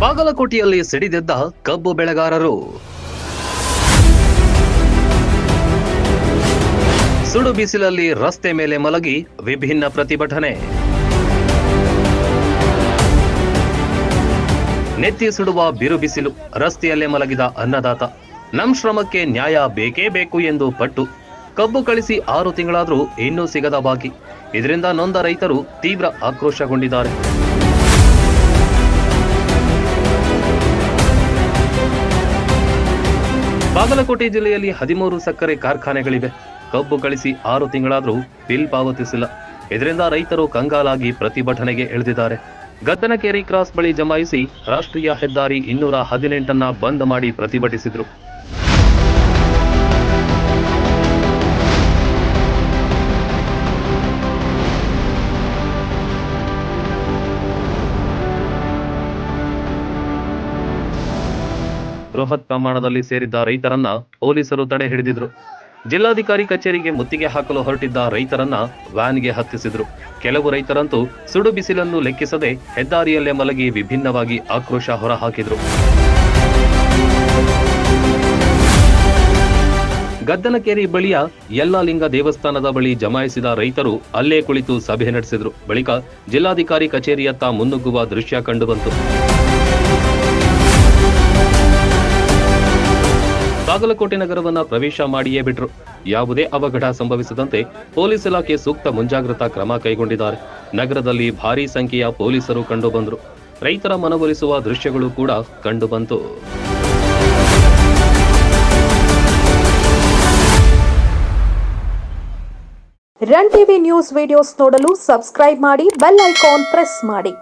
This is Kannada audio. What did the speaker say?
ಬಾಗಲಕೋಟೆಯಲ್ಲಿ ಸಿಡಿದೆದ್ದ ಕಬ್ಬು ಬೆಳೆಗಾರರು. ಸುಡು ಬಿಸಿಲಲ್ಲಿ ರಸ್ತೆ ಮೇಲೆ ಮಲಗಿ ವಿಭಿನ್ನ ಪ್ರತಿಭಟನೆ. ನೆತ್ತಿ ಸುಡುವ ಬಿರು ಬಿಸಿಲು, ರಸ್ತೆಯಲ್ಲೇ ಮಲಗಿದ ಅನ್ನದಾತ. ನಮ್ ಶ್ರಮಕ್ಕೆ ನ್ಯಾಯ ಬೇಕೇ ಬೇಕು ಎಂದು ಪಟ್ಟು, ಕಬ್ಬು ಕಳಿಸಿ ಆರು ತಿಂಗಳಾದರೂ ಇನ್ನೂ ಸಿಗದ ಬಾಕಿ. ಇದರಿಂದ ನೊಂದ ರೈತರು ತೀವ್ರ ಆಕ್ರೋಶಗೊಂಡಿದ್ದಾರೆ. ಬಾಗಲಕೋಟೆ ಜಿಲ್ಲೆಯಲ್ಲಿ ಹದಿಮೂರು ಸಕ್ಕರೆ ಕಾರ್ಖಾನೆಗಳಿವೆ. ಕಬ್ಬು ಕಳಿಸಿ ಆರು ತಿಂಗಳಾದರೂ ಬಿಲ್ ಪಾವತಿಸಿಲ್ಲ. ಇದರಿಂದ ರೈತರು ಕಂಗಾಲಾಗಿ ಪ್ರತಿಭಟನೆಗೆ ಇಳಿದಿದ್ದಾರೆ. ಗದ್ದನಕೇರಿ ಕ್ರಾಸ್ ಬಳಿ ಜಮಾಯಿಸಿ ರಾಷ್ಟ್ರೀಯ ಹೆದ್ದಾರಿ ಇನ್ನೂರ ಹದಿನೆಂಟನ್ನ ಬಂದ್ ಮಾಡಿ ಪ್ರತಿಭಟಿಸಿದ್ರು. ಬೃಹತ್ ಪ್ರಮಾಣದಲ್ಲಿ ಸೇರಿದ್ದ ರೈತರನ್ನ ಪೊಲೀಸರು ತಡೆ ಹಿಡಿದಿದ್ರು. ಜಿಲ್ಲಾಧಿಕಾರಿ ಕಚೇರಿಗೆ ಮುತ್ತಿಗೆ ಹಾಕಲು ಹೊರಟಿದ್ದ ರೈತರನ್ನ ವ್ಯಾನ್ಗೆ ಹತ್ತಿಸಿದ್ರು. ಕೆಲವು ರೈತರಂತೂ ಸುಡು ಬಿಸಿಲನ್ನು ಲೆಕ್ಕಿಸದೆ ಹೆದ್ದಾರಿಯಲ್ಲೇ ಮಲಗಿ ವಿಭಿನ್ನವಾಗಿ ಆಕ್ರೋಶ ಹೊರಹಾಕಿದ್ರು. ಗದ್ದನಕೇರಿ ಬಳಿಯ ಯಲ್ಲಾಲಿಂಗ ದೇವಸ್ಥಾನದ ಬಳಿ ಜಮಾಯಿಸಿದ ರೈತರು ಅಲ್ಲೇ ಕುಳಿತು ಸಭೆ ನಡೆಸಿದ್ರು. ಬಳಿಕ ಜಿಲ್ಲಾಧಿಕಾರಿ ಕಚೇರಿಯತ್ತ ಮುನ್ನುಗ್ಗುವ ದೃಶ್ಯ ಕಂಡುಬಂತು ಬಾಗಲಕೋಟೆ ನಗರವನ್ನ ಪ್ರವೇಶ ಮಾಡಿಯೇ ಬಿಟ್ರು. ಯಾವುದೇ ಅವಘಡ ಸಂಭವಿಸದಂತೆ ಪೊಲೀಸ್ ಇಲಾಖೆ ಸೂಕ್ತ ಮುಂಜಾಗ್ರತಾ ಕ್ರಮ ಕೈಗೊಂಡಿದ್ದಾರೆ. ನಗರದಲ್ಲಿ ಭಾರೀ ಸಂಖ್ಯೆಯ ಪೊಲೀಸರು ಕಂಡುಬಂದರು. ರೈತರ ಮನವೊಲಿಸುವ ದೃಶ್ಯಗಳು ಕೂಡ ಕಂಡುಬಂತು. ರನ್ ಟಿವಿ ನ್ಯೂಸ್ ವಿಡಿಯೋಸ್ ನೋಡಲು ಸಬ್ಸ್ಕ್ರೈಬ್ ಮಾಡಿ ಬೆಲ್ ಐಕಾನ್ ಪ್ರೆಸ್ ಮಾಡಿ.